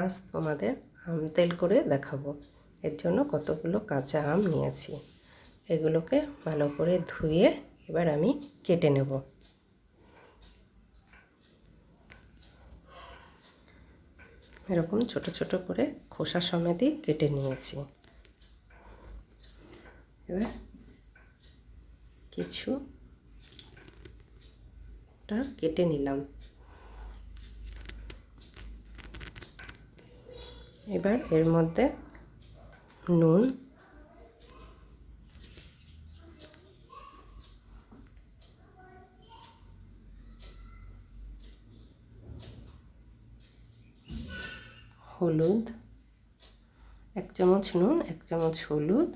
আজ তোমাদের আম তেল করে দেখাবো। এর জন্য কতগুলো কাঁচা আম নিয়েছি। এগুলোকে ভালো করে ধুয়ে এবার আমি কেটে নেব। এরকম ছোট ছোট করে খোসা সমেতই কেটে নিয়েছি। এবার কিছুটা কেটে নিলাম। এবার এর মধ্যে নুন। হলুদ। এক চামচ নুন, এক চামচ হলুদ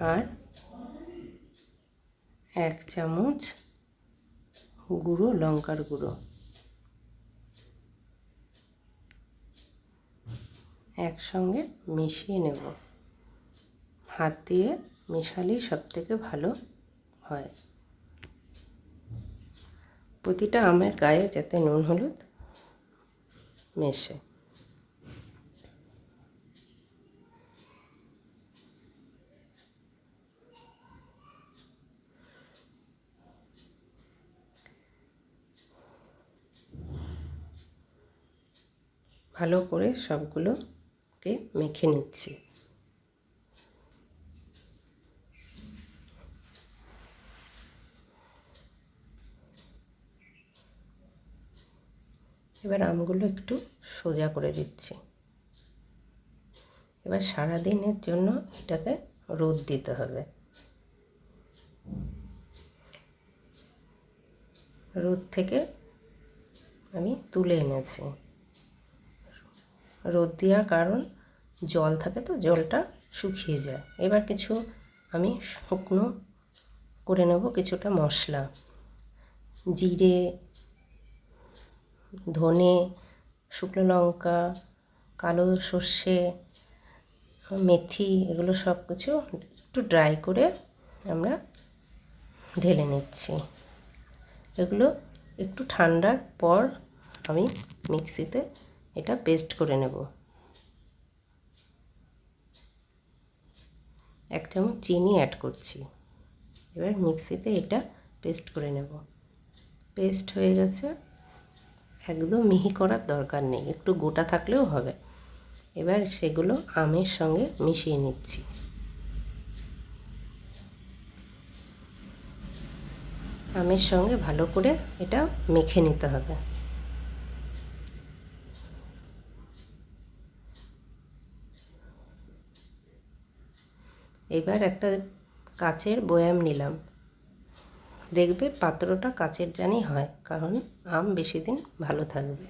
আর এক চামচ গুঁড়ো, লঙ্কার গুঁড়ো। একসঙ্গে মিশিয়ে নেব। হাত দিয়ে মেশালেই সব থেকে ভালো হয়। প্রতিটা আমের গায়ে যাতে নুন হলুদ মেশে। ভালো করে সবগুলোকে মেখে নিচ্ছি। এবার আমগুলো একটু সোজা করে দিচ্ছি। এবার সারা দিনের জন্য এটাকে রোদ দিতে হবে। রোদ থেকে আমি তুলে এনেছি। রোদ দেওয়ার কারণ জল থাকে তো, জলটা শুকিয়ে যায়। এবার কিছু আমি শুকনো করে নেব, কিছুটা মশলা। জিরে, ধনে, শুকনো লঙ্কা, কালো সর্ষে, মেথি, এগুলো সব কিছু একটু ড্রাই করে আমরা ঢেলে নিচ্ছি। এগুলো একটু ঠান্ডার পর আমি মিক্সিতে এটা পেস্ট করে নেব। এক চামচ চিনি অ্যাড করছি। এবার মিক্সিতে এটা পেস্ট করে নেব। পেস্ট হয়ে গেছে। একদম মিহি করার দরকার নেই, একটু গোটা থাকলেও হবে। এবার সেগুলো আমের সঙ্গে মিশিয়ে নিচ্ছি। আমের সঙ্গে ভালো করে এটা মেখে নিতে হবে। এবার একটা কাচের বয়াম নিলাম। দেখবে পাত্রটা কাচের জানি হয়, কারণ আম বেশি দিন ভালো থাকবে।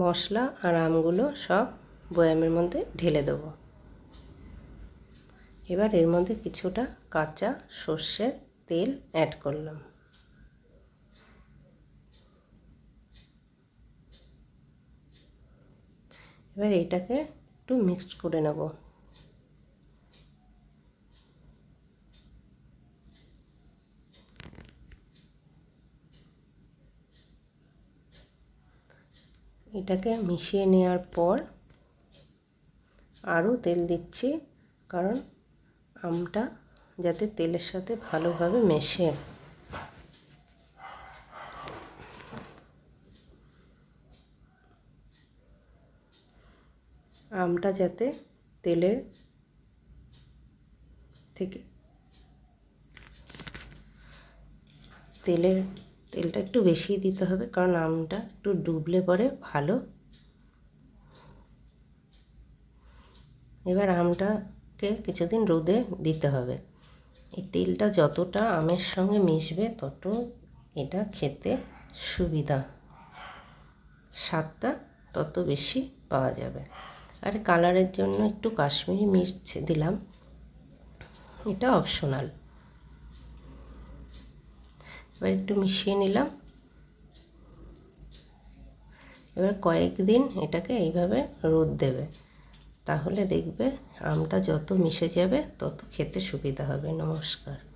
মশলা আর আমগুলো সব বয়ামের মধ্যে ঢেলে দেবো। এবার এর মধ্যে কিছুটা কাঁচা সর্ষের তেল অ্যাড করলাম। এবার এইটাকে একটু মিক্সড করে নেব। এটাকে মিশিয়ে নেওয়ার পর আরও তেল দিচ্ছি, কারণ আমটা যাতে তেলের সাথে ভালোভাবে মেশে। আমটা যাতে তেলের থেকে তেলের তেলটা একটু বেশি দিতে হবে, কারণ আমটা একটু ডুবলে পরে ভালো। এবার আমটাকে কিছুদিন রোদে দিতে হবে। এই তেলটা যতটা আমের সঙ্গে মিশবে তত এটা খেতে সুবিধা। স্বাদটা তত বেশি পাওয়া যাবে। আর কালারের জন্য একটু কাশ্মীরি মির্চ দিলাম। এটা অপশনাল এবার একটু মিশিয়ে নিলাম। এবার কয়েকদিন এটাকে এইভাবে রোদ দেবে। তাহলে দেখবে আমটা যত মিশে যাবে, তত খেতে সুবিধা হবে। নমস্কার।